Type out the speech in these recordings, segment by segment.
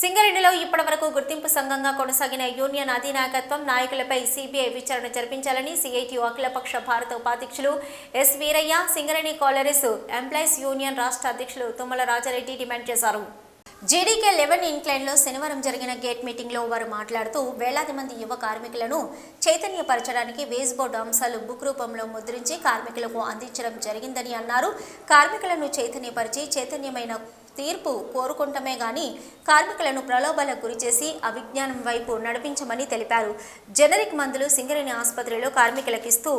సింగరేణిలో ఇప్పటివరకు గుర్తింపు సంఘంగా కొనసాగిన యూనియన్ అధినాయకత్వం నాయకులపై సిబిఐ విచారణ జరిపించాలని సిఐటియు అఖిలపక్ష భారత ఉపాధ్యక్షులు S Veeraiah Singareni collieries employees union రాష్ట్ర అధ్యక్షులు తుమ్మల రాజారెడ్డి డిమాండ్ చేశారు. జేడీకే లెవెన్ ఇన్క్లైన్లో శనివారం జరిగిన గేట్ మీటింగ్లో వారు మాట్లాడుతూ వేలాది మంది యువ కార్మికులను చైతన్యపరచడానికి వేజ్ బోర్డు అంశాలు బుక్ రూపంలో ముద్రించి కార్మికులకు అందించడం జరిగిందని అన్నారు. కార్మికులను చైతన్యపరిచి చైతన్యమైన తీర్పు కోరుకుంటమే గాని కార్మికులను ప్రలోభాలకు గురిచేసి అవిజ్ఞానం వైపు నడిపించమని తెలిపారు. జనరిక్ మందులు సింగరేణి ఆసుపత్రిలో కార్మికులకిస్తూ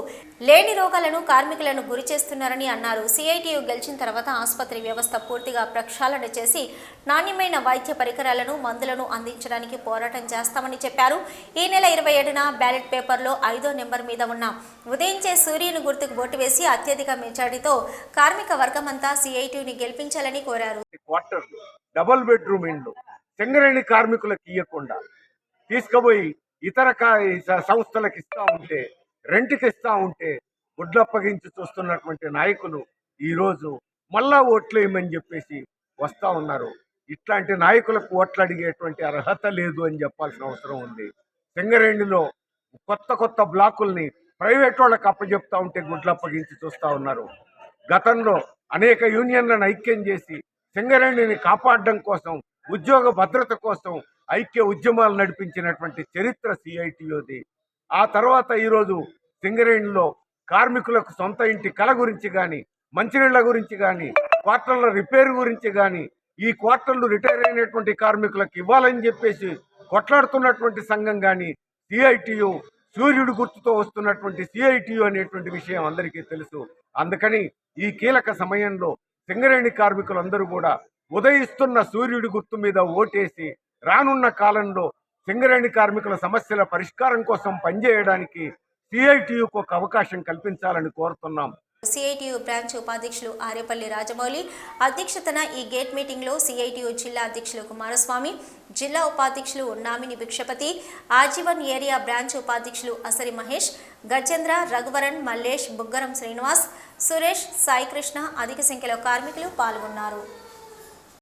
లేని రోగాలను కార్మికులను గురి చేస్తున్నారని అన్నారు. సిఐటియు గెలిచిన తర్వాత ఆసుపత్రి వ్యవస్థ పూర్తిగా ప్రక్షాళన చేసి నాణ్యమైన వైద్య పరికరాలను మందులను అందించడానికి పోరాటం చేస్తామని చెప్పారు. ఈ నెల ఇరవై ఏడున బ్యాలెట్ పేపర్లో ఐదో నెంబర్ మీద ఉన్న ఉదయించే సూర్యుని గుర్తుకు ఓటు వేసి అత్యధిక మెజార్టీతో కార్మిక వర్గమంతా సిఐటియుని గెలిపించాలని కోరారు. క్వార్టర్లు డబుల్ బెడ్రూమ్ ఇండ్లు సింగరేణి కార్మికులకు ఇవ్వకుండా తీసుకుపోయి ఇతర సంస్థలకు ఇస్తా ఉంటే రెంట్కి ఇస్తా ఉంటే గుడ్లప్పగించి చూస్తున్నటువంటి నాయకులు ఈరోజు మళ్ళా ఓట్లేయమని చెప్పేసి వస్తా ఉన్నారు. ఇట్లాంటి నాయకులకు ఓట్లు అడిగేటువంటి అర్హత లేదు అని చెప్పాల్సిన అవసరం ఉంది. సింగరేణిలో కొత్త కొత్త బ్లాకుల్ని ప్రైవేట్ వాళ్ళకి అప్పచెప్తా ఉంటే గుడ్లప్పగించి చూస్తూ ఉన్నారు. గతంలో అనేక యూనియన్లను ఐక్యం చేసి సింగరేణిని కాపాడడం కోసం ఉద్యోగ భద్రత కోసం ఐక్య ఉద్యమాలు నడిపించినటువంటి చరిత్ర సిఐటిఓది ఆ తర్వాత ఈరోజు సింగరేణిలో కార్మికులకు సొంత ఇంటి కళ గురించి కానీ మంచినీళ్ళ గురించి కానీ క్వార్టర్ల రిపేర్ గురించి కానీ ఈ క్వార్టర్లు రిటైర్ అయినటువంటి కార్మికులకు ఇవ్వాలని చెప్పేసి కొట్లాడుతున్నటువంటి సంఘం కానీ సిఐటియు సూర్యుడు గుర్తుతో వస్తున్నటువంటి సిఐటియు అనేటువంటి విషయం అందరికీ తెలుసు. అందుకని ఈ కీలక సమయంలో సింగరేణి కార్మికులందరూ కూడా ఉదయిస్తున్న సూర్యుడి గుర్తు మీద ఓటేసి రానున్న కాలంలో సింగరేణి కార్మికుల సమస్యల పరిష్కారం కోసం పనిచేయడానికి సిఐటియుకు ఒక అవకాశం కల్పించాలని కోరుతున్నాం. సిఐటియు బ్రాంచ్ ఉపాధ్యక్షులు ఆరేపల్లి రాజమౌళి అధ్యక్షతన ఈ గేట్ మీటింగ్లో సిఐటియు జిల్లా అధ్యక్షులు కుమారస్వామి జిల్లా ఉపాధ్యక్షులు నామిని భిక్షపతి ఆజీవన్ ఏరియా బ్రాంచ్ ఉపాధ్యక్షులు అసరి మహేష్ గజేంద్ర రఘువరన్ మల్లేష్ బుగ్గరం శ్రీనివాస్ సురేష్ సాయికృష్ణ అధిక సంఖ్యలో కార్మికులు పాల్గొన్నారు.